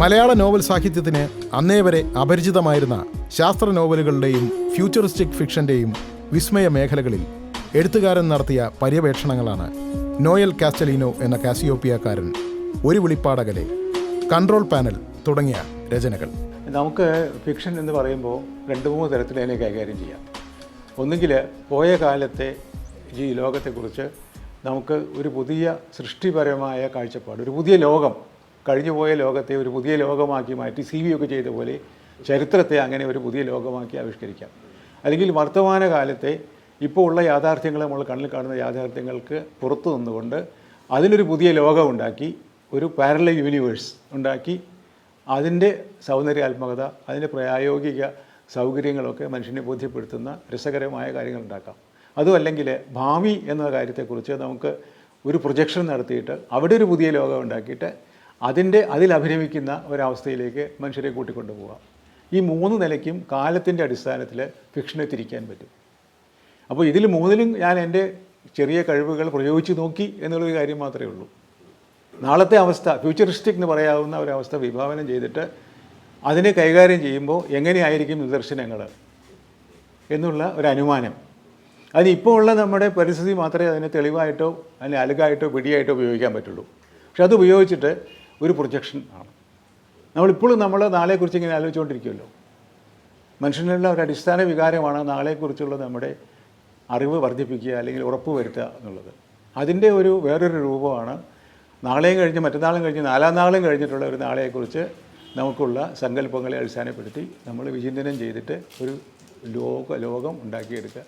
മലയാള novel സാഹിത്യത്തിന് അന്നേ വരെ അപരിചിതമായിരുന്ന ശാസ്ത്ര നോവലുകളുടെയും ഫ്യൂച്ചറിസ്റ്റിക് ഫിക്ഷന്റെയും വിസ്മയ മേഖലകളിൽ എഴുത്തുകാരൻ നടത്തിയ പര്യവേക്ഷണങ്ങളാണ് നോയൽ കാസ്റ്റലിനോ എന്ന കാസിയോപ്പിയക്കാരൻ. ഒരു വിളിപ്പാടകലെ. കൺട്രോൾ പാനൽ തുടങ്ങിയ രചനകൾ. നമുക്ക് ഫിക്ഷൻ എന്ന് പറയുമ്പോൾ രണ്ട് മൂന്ന് തരത്തിൽ അതിനെ കൈകാര്യം ചെയ്യാം. ഒന്നുകിൽ പോയ കാലത്തെ ഈ ലോകത്തെക്കുറിച്ച് നമുക്ക് ഒരു പുതിയ സൃഷ്ടിപരമായ കാഴ്ചപ്പാട് ഒരു പുതിയ ലോകം കഴിഞ്ഞുപോയ ലോകത്തെ ഒരു പുതിയ ലോകമാക്കി മാറ്റി സി ഒക്കെ ചെയ്ത പോലെ ചരിത്രത്തെ അങ്ങനെ ഒരു പുതിയ ലോകമാക്കി ആവിഷ്കരിക്കാം. അല്ലെങ്കിൽ വർത്തമാനകാലത്തെ ഇപ്പോൾ ഉള്ള യാഥാർത്ഥ്യങ്ങൾ നമ്മൾ കണ്ണിൽ കാണുന്ന യാഥാർത്ഥ്യങ്ങൾക്ക് പുറത്തു നിന്നുകൊണ്ട് അതിനൊരു പുതിയ ലോകം ഉണ്ടാക്കി ഒരു പാരല യൂണിവേഴ്സ് ഉണ്ടാക്കി അതിന്റെ സൗന്ദര്യാത്മകത അതിന്റെ പ്രായോഗിക സൗകര്യങ്ങളൊക്കെ മനുഷ്യനെ ബോധ്യപ്പെടുത്തുന്ന രസകരമായ കാര്യങ്ങൾ ഉണ്ടാക്കാം. അതുമല്ലെങ്കിൽ ഭാവി എന്ന കാര്യത്തെക്കുറിച്ച് നമുക്ക് ഒരു പ്രൊജക്ഷൻ നടത്തിയിട്ട് അവിടെ ഒരു പുതിയ ലോകം ഉണ്ടാക്കിയിട്ട് അതിന്റെ അതിൽ അഭിനമിക്കുന്ന ഒരവസ്ഥയിലേക്ക് മനുഷ്യരെ കൂട്ടിക്കൊണ്ടു പോകാം ഈ മൂന്ന് നിലയ്ക്കും കാലത്തിന്റെ അടിസ്ഥാനത്തിൽ ഫിക്ഷനെ തിരിക്കാൻ പറ്റും. അപ്പോൾ ഇതിൽ മൂന്നിലും ഞാൻ എന്റെ ചെറിയ കഴിവുകൾ പ്രയോഗിച്ച് നോക്കി എന്നുള്ളൊരു കാര്യം മാത്രമേ ഉള്ളൂ. നാളത്തെ അവസ്ഥ ഫ്യൂച്ചറിസ്റ്റിക് എന്ന് പറയാവുന്ന ഒരവസ്ഥ വിഭാവനം ചെയ്തിട്ട് അതിനെ കൈകാര്യം ചെയ്യുമ്പോൾ എങ്ങനെയായിരിക്കും നിദർശനങ്ങൾ എന്നുള്ള ഒരു അനുമാനം. അതിന് ഇപ്പോൾ ഉള്ള നമ്മുടെ പരിസ്ഥിതി മാത്രമേ അതിനെ തെളിവായിട്ടോ അതിന് അലുകായിട്ടോ പിടിയായിട്ടോ ഉപയോഗിക്കാൻ പറ്റുള്ളൂ. പക്ഷെ അത് ഉപയോഗിച്ചിട്ട് ഒരു പ്രൊജക്ഷൻ ആണ്. നമ്മളിപ്പോഴും നമ്മൾ നാളെക്കുറിച്ച് ഇങ്ങനെ ആലോചിച്ചുകൊണ്ടിരിക്കുമല്ലോ മനുഷ്യനുള്ള ഒരു അടിസ്ഥാന വികാരമാണ് നാളെക്കുറിച്ചുള്ള നമ്മുടെ അറിവ് വർദ്ധിപ്പിക്കുക അല്ലെങ്കിൽ ഉറപ്പ് വരുത്തുക എന്നുള്ളത്. അതിന്റെ ഒരു വേറൊരു രൂപമാണ് നാളെയും കഴിഞ്ഞ് മറ്റന്നാളും കഴിഞ്ഞ് നാലാം നാളും കഴിഞ്ഞിട്ടുള്ള ഒരു നാളെയെക്കുറിച്ച് നമുക്കുള്ള സങ്കല്പങ്ങളെ അടിസ്ഥാനപ്പെടുത്തി നമ്മൾ വിചിന്തനം ചെയ്തിട്ട് ഒരു ലോക ലോകം ഉണ്ടാക്കിയെടുക്കുക.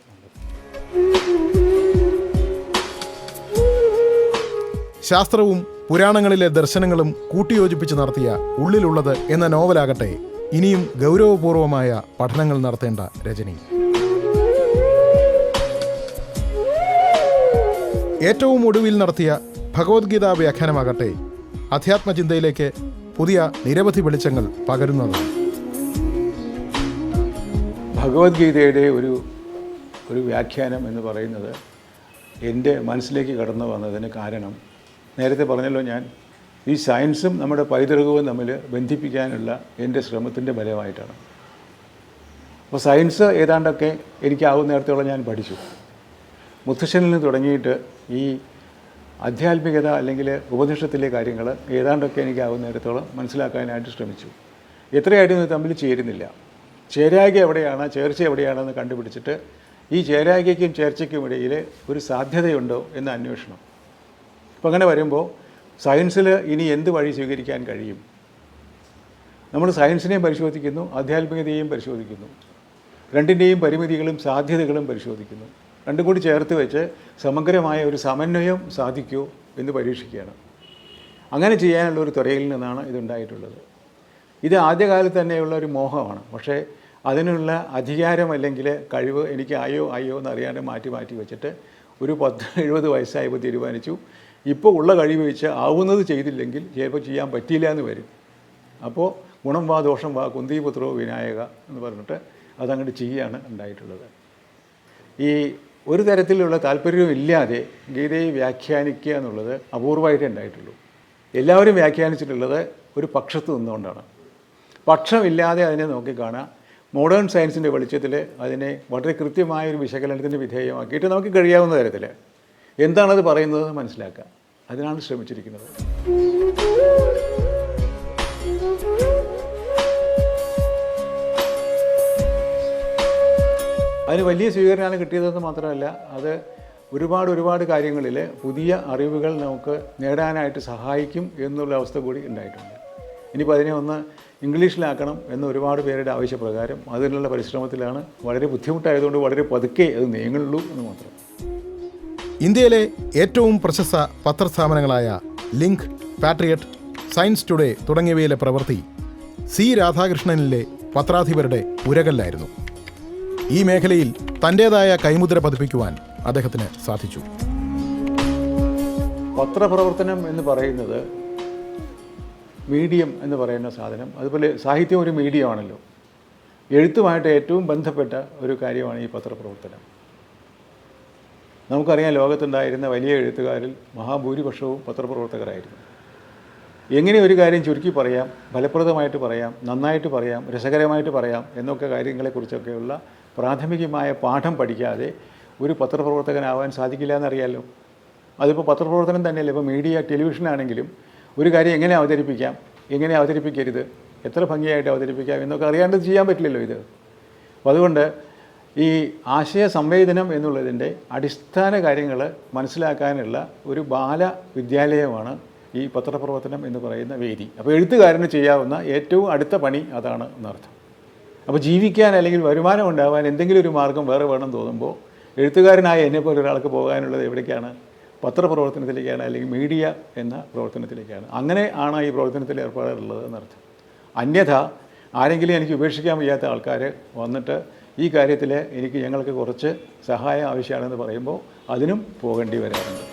ശാസ്ത്രവും പുരാണങ്ങളിലെ ദർശനങ്ങളും കൂട്ടിയോജിപ്പിച്ച് നടത്തിയ ഉള്ളിലുള്ളത് എന്ന നോവലാകട്ടെ ഇനിയും ഗൗരവപൂർവമായ പഠനങ്ങൾ നടത്തേണ്ട രജനി. ഏറ്റവും ഒടുവിൽ നടത്തിയ ഭഗവത്ഗീത വ്യാഖ്യാനമാകട്ടെ. അധ്യാത്മചിന്തയിലേക്ക് പുതിയ നിരവധി വെളിച്ചങ്ങൾ പകരുന്നതാണ് ഭഗവത്ഗീതയുടെ ഒരു ഒരു വ്യാഖ്യാനം എന്ന് പറയുന്നത് എന്റെ മനസ്സിലേക്ക് കടന്നു വന്നതിന് കാരണം നേരത്തെ പറഞ്ഞല്ലോ ഞാൻ ഈ സയൻസും നമ്മുടെ പൈതൃകവും തമ്മിൽ ബന്ധിപ്പിക്കാനുള്ള എന്റെ ശ്രമത്തിന്റെ ഫലമായിട്ടാണ്. അപ്പോൾ സയൻസ് ഏതാണ്ടൊക്കെ എനിക്കാവുന്ന നേരത്തോളം ഞാൻ പഠിച്ചു. മുത്തശ്ശനിൽ നിന്ന് തുടങ്ങിയിട്ട് ഈ ആധ്യാത്മികത അല്ലെങ്കിൽ ഉപനിഷത്തിലെ കാര്യങ്ങൾ ഏതാണ്ടൊക്കെ എനിക്കാവുന്നിടത്തോളം മനസ്സിലാക്കാനായിട്ട് ശ്രമിച്ചു. എത്രയായിട്ടും തമ്മിൽ ചേരുന്നില്ല. ചേരായ്ക എവിടെയാണ് ചേർച്ച എവിടെയാണെന്ന് കണ്ടുപിടിച്ചിട്ട് ഈ ചേരായ്കയ്ക്കും ചേർച്ചയ്ക്കും ഇടയിൽ ഒരു സാധ്യതയുണ്ടോ എന്ന അന്വേഷണം. അപ്പോൾ അങ്ങനെ വരുമ്പോൾ സയൻസിൽ ഇനി എന്ത് വഴി സ്വീകരിക്കാൻ കഴിയും? നമ്മൾ സയൻസിനെയും പരിശോധിക്കുന്നു ആധ്യാത്മികതയെയും പരിശോധിക്കുന്നു. രണ്ടിന്റെയും പരിമിതികളും സാധ്യതകളും പരിശോധിക്കുന്നു. രണ്ടും കൂടി ചേർത്ത് വെച്ച് സമഗ്രമായ ഒരു സമന്വയം സാധിക്കൂ എന്ന് പരീക്ഷിക്കുകയാണ്. അങ്ങനെ ചെയ്യാനുള്ള ഒരു തുറയിൽ നിന്നാണ് ഇതുണ്ടായിട്ടുള്ളത്. ഇത് ആദ്യകാലത്ത് തന്നെയുള്ള ഒരു മോഹമാണ്. പക്ഷേ അതിനുള്ള അധികാരം അല്ലെങ്കിൽ കഴിവ് എനിക്ക് ആയോ ആയോ എന്ന് അറിയാതെ മാറ്റി മാറ്റി വെച്ചിട്ട് ഒരു പത്ത് എഴുപത് വയസ്സായപ്പോൾ തീരുമാനിച്ചു. ഇപ്പോൾ ഉള്ള കഴിവ് വെച്ച് ആവുന്നത് ചെയ്തില്ലെങ്കിൽ ചിലപ്പോൾ ചെയ്യാൻ പറ്റിയില്ല എന്ന് വരും. അപ്പോൾ ഗുണം വാ ദോഷം വാ കുന്തിപുത്രോ വിനായക എന്ന് പറഞ്ഞിട്ട് അതങ്ങോട്ട് ചെയ്യുകയാണ് ഉണ്ടായിട്ടുള്ളത്. ഈ ഒരു തരത്തിലുള്ള താല്പര്യവും ഇല്ലാതെ ഗീതയെ വ്യാഖ്യാനിക്കുക എന്നുള്ളത് അപൂർവമായിട്ടേ ഉണ്ടായിട്ടുള്ളൂ. എല്ലാവരും വ്യാഖ്യാനിച്ചിട്ടുള്ളത് ഒരു പക്ഷത്ത് നിന്നുകൊണ്ടാണ്. പക്ഷമില്ലാതെ അതിനെ നോക്കിക്കാണാം മോഡേൺ സയൻസിന്റെ വെളിച്ചത്തിൽ അതിനെ വളരെ കൃത്യമായ ഒരു വിശകലനത്തിന് വിധേയമാക്കിയിട്ട് നമുക്ക് കഴിയാവുന്ന തരത്തിൽ എന്താണത് പറയുന്നത് മനസ്സിലാക്കുക. അതിനാണ് ശ്രമിച്ചിരിക്കുന്നത്. അതിന് വലിയ സ്വീകരണമാണ് കിട്ടിയതെന്ന് മാത്രമല്ല അത് ഒരുപാട് ഒരുപാട് കാര്യങ്ങളിൽ പുതിയ അറിവുകൾ നമുക്ക് നേടാനായിട്ട് സഹായിക്കും എന്നുള്ള അവസ്ഥ കൂടി ഉണ്ടായിട്ടുണ്ട്. ഇനിയിപ്പോൾ അതിനെ ഒന്ന് ഇംഗ്ലീഷിലാക്കണം എന്ന് ഒരുപാട് പേരുടെ ആവശ്യപ്രകാരം അതിനുള്ള പരിശ്രമത്തിലാണ് വളരെ ബുദ്ധിമുട്ടായതുകൊണ്ട് വളരെ പതുക്കെ അത് നീങ്ങുള്ളൂ എന്ന് മാത്രം. ഇന്ത്യയിലെ ഏറ്റവും പ്രശസ്ത പത്രസ്ഥാപനങ്ങളായ ലിങ്ക് പാട്രിയറ്റ് സയൻസ് ടുഡേ തുടങ്ങിയവയിലെ പ്രവൃത്തി സി രാധാകൃഷ്ണനിലെ പത്രാധിപരുടെ ഉരകല്ലായിരുന്നു. ഈ മേഖലയിൽ തന്റെതായ കൈമുദ്ര പതിപ്പിക്കുവാൻ അദ്ദേഹത്തിന് സാധിച്ചു. പത്രപ്രവർത്തനം എന്ന് പറയുന്നത് മീഡിയം എന്ന് പറയുന്ന സാധനം. അതുപോലെ സാഹിത്യം ഒരു മീഡിയമാണല്ലോ എഴുത്തുമായിട്ട് ഏറ്റവും ബന്ധപ്പെട്ട ഒരു കാര്യമാണ് ഈ പത്രപ്രവർത്തനം. നമുക്കറിയാം ലോകത്തുണ്ടായിരുന്ന വലിയ എഴുത്തുകാരിൽ മഹാഭൂരിപക്ഷവും പത്രപ്രവർത്തകരായിരുന്നു. എങ്ങനെ ഒരു കാര്യം ചുരുക്കി പറയാം ഫലപ്രദമായിട്ട് പറയാം നന്നായിട്ട് പറയാം രസകരമായിട്ട് പറയാം എന്നൊക്കെ കാര്യങ്ങളെക്കുറിച്ചൊക്കെയുള്ള പ്രാഥമികമായ പാഠം പഠിക്കാതെ ഒരു പത്രപ്രവർത്തകനാവാൻ സാധിക്കില്ല എന്നറിയാമല്ലോ അതിപ്പോൾ പത്രപ്രവർത്തനം തന്നെയല്ല? ഇപ്പോൾ മീഡിയ ടെലിവിഷനാണെങ്കിലും ഒരു കാര്യം എങ്ങനെ അവതരിപ്പിക്കാം? എങ്ങനെ അവതരിപ്പിക്കരുത്? എത്ര ഭംഗിയായിട്ട് അവതരിപ്പിക്കാം? എന്നൊക്കെ അറിയാണ്ട് ചെയ്യാൻ പറ്റില്ലല്ലോ ഇത്. അപ്പോൾ അതുകൊണ്ട് ഈ ആശയ സംവേദനം എന്നുള്ളതിന്റെ അടിസ്ഥാന കാര്യങ്ങൾ മനസ്സിലാക്കാനുള്ള ഒരു ബാല വിദ്യാലയമാണ് ഈ പത്രപ്രവർത്തനം എന്ന് പറയുന്ന വേദി. അപ്പോൾ എഴുത്തുകാരന് ചെയ്യാവുന്ന ഏറ്റവും അടുത്ത പണി അതാണ് എന്നർത്ഥം. അപ്പോൾ ജീവിക്കാൻ അല്ലെങ്കിൽ വരുമാനം ഉണ്ടാവാൻ എന്തെങ്കിലും ഒരു മാർഗം വേറെ വേണം തോന്നുമ്പോൾ എഴുത്തുകാരനായ എന്നെപ്പോലെ ഒരാൾക്ക് പോകാനുള്ളത് എവിടേക്കാണ്? പത്രപ്രവർത്തനത്തിലേക്കാണ് അല്ലെങ്കിൽ മീഡിയ എന്ന പ്രവർത്തനത്തിലേക്കാണ്. അങ്ങനെ ആണ് ഈ പ്രവർത്തനത്തിൽ ഏർപ്പെടാറുള്ളത് എന്നർത്ഥം അന്യഥ ആരെങ്കിലും എനിക്ക് ഉപേക്ഷിക്കാൻ വയ്യാത്ത ആൾക്കാർ വന്നിട്ട് ഈ കാര്യത്തിൽ എനിക്ക് ഞങ്ങൾക്ക് കുറച്ച് സഹായം ആവശ്യമാണെന്ന് പറയുമ്പോൾ അതിനും പോകേണ്ടി വരാറുണ്ട്.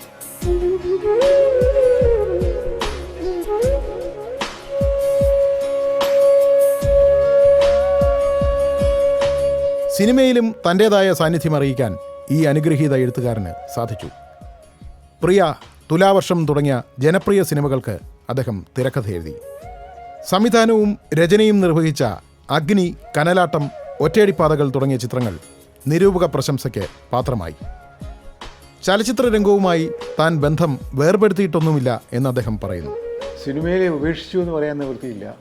സിനിമയിലും തന്റേതായ സാന്നിധ്യം അറിയിക്കാൻ ഈ അനുഗ്രഹീത എഴുത്തുകാരന് സാധിച്ചു. പ്രിയ തുലാവർഷം തുടങ്ങിയ ജനപ്രിയ സിനിമകൾക്ക് അദ്ദേഹം തിരക്കഥ എഴുതി. സംവിധാനവും രചനയും നിർവഹിച്ച അഗ്നി കനലാട്ടം ഒറ്റയടിപ്പാതകൾ തുടങ്ങിയ ചിത്രങ്ങൾ നിരൂപക പ്രശംസയ്ക്ക് പാത്രമായി. ചലച്ചിത്ര രംഗവുമായി താൻ ബന്ധം വേർപെടുത്തിയിട്ടൊന്നുമില്ല എന്ന് അദ്ദേഹം പറയുന്നു. സിനിമയിലെ ഉപേക്ഷിച്ചു എന്ന് പറയാൻ നിവൃത്തിയില്ല.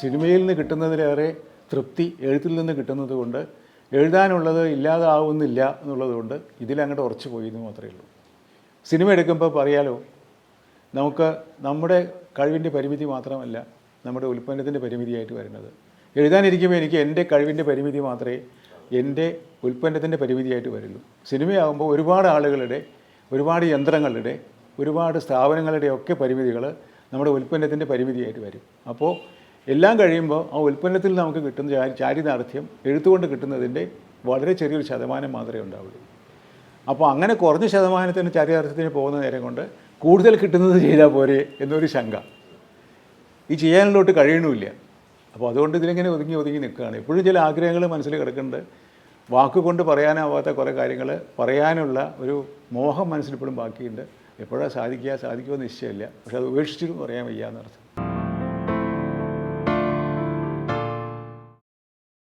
സിനിമയിൽ നിന്ന് കിട്ടുന്നതിലേറെ തൃപ്തി എഴുത്തിൽ നിന്ന് കിട്ടുന്നത് കൊണ്ട് എഴുതാനുള്ളത് ഇല്ലാതാവുന്നില്ല എന്നുള്ളത് കൊണ്ട് ഇതിലങ്ങോട്ട് ഉറച്ചു പോയി എന്ന് മാത്രമേ ഉള്ളൂ. സിനിമ എടുക്കുമ്പോൾ പറയാലോ നമുക്ക് നമ്മുടെ കഴിവിന്റെ പരിമിതി മാത്രമല്ല നമ്മുടെ ഉൽപ്പന്നത്തിന്റെ പരിമിതിയായിട്ട് വരുന്നത്. എഴുതാനിരിക്കുമ്പോൾ എനിക്ക് എന്റെ കഴിവിന്റെ പരിമിതി മാത്രമേ എന്റെ ഉൽപ്പന്നത്തിന്റെ പരിമിതിയായിട്ട് വരുള്ളൂ. സിനിമയാകുമ്പോൾ ഒരുപാട് ആളുകളുടെ ഒരുപാട് യന്ത്രങ്ങളുടെ ഒരുപാട് സ്ഥാപനങ്ങളുടെ ഒക്കെ പരിമിതികൾ നമ്മുടെ ഉൽപ്പന്നത്തിന്റെ പരിമിതിയായിട്ട് വരും. അപ്പോൾ എല്ലാം കഴിയുമ്പോൾ ആ ഉൽപ്പന്നത്തിൽ നമുക്ക് കിട്ടുന്ന ചാരി- ചാരിതാർത്ഥ്യം എഴുത്തുകൊണ്ട് കിട്ടുന്നതിന്റെ വളരെ ചെറിയൊരു ശതമാനം മാത്രമേ ഉണ്ടാവുള്ളൂ. അപ്പോൾ അങ്ങനെ കുറഞ്ഞ ശതമാനത്തിന് ചാരിതാർത്ഥ്യത്തിന് പോകുന്ന നേരം കൊണ്ട് കൂടുതൽ കിട്ടുന്നത് ചെയ്താൽ പോരെ എന്നൊരു ശങ്ക. ഈ ചെയ്യാനിലോട്ട് കഴിയണമില്ല. അപ്പോൾ അതുകൊണ്ട് ഇതിലിങ്ങനെ ഒതുങ്ങി ഒതുങ്ങി നിൽക്കുകയാണ്. എപ്പോഴും ചില ആഗ്രഹങ്ങൾ മനസ്സിൽ കിടക്കുന്നുണ്ട്. വാക്കുകൊണ്ട് പറയാനാവാത്ത കുറേ കാര്യങ്ങൾ പറയാനുള്ള ഒരു മോഹം മനസ്സിലിപ്പോഴും ബാക്കിയുണ്ട്. എപ്പോഴാണ് സാധിക്കുക സാധിക്കുമോ നിശ്ചയമില്ല. പക്ഷെ അത് ഉപേക്ഷിച്ചിട്ടും പറയാൻ വയ്യ എന്നർത്ഥം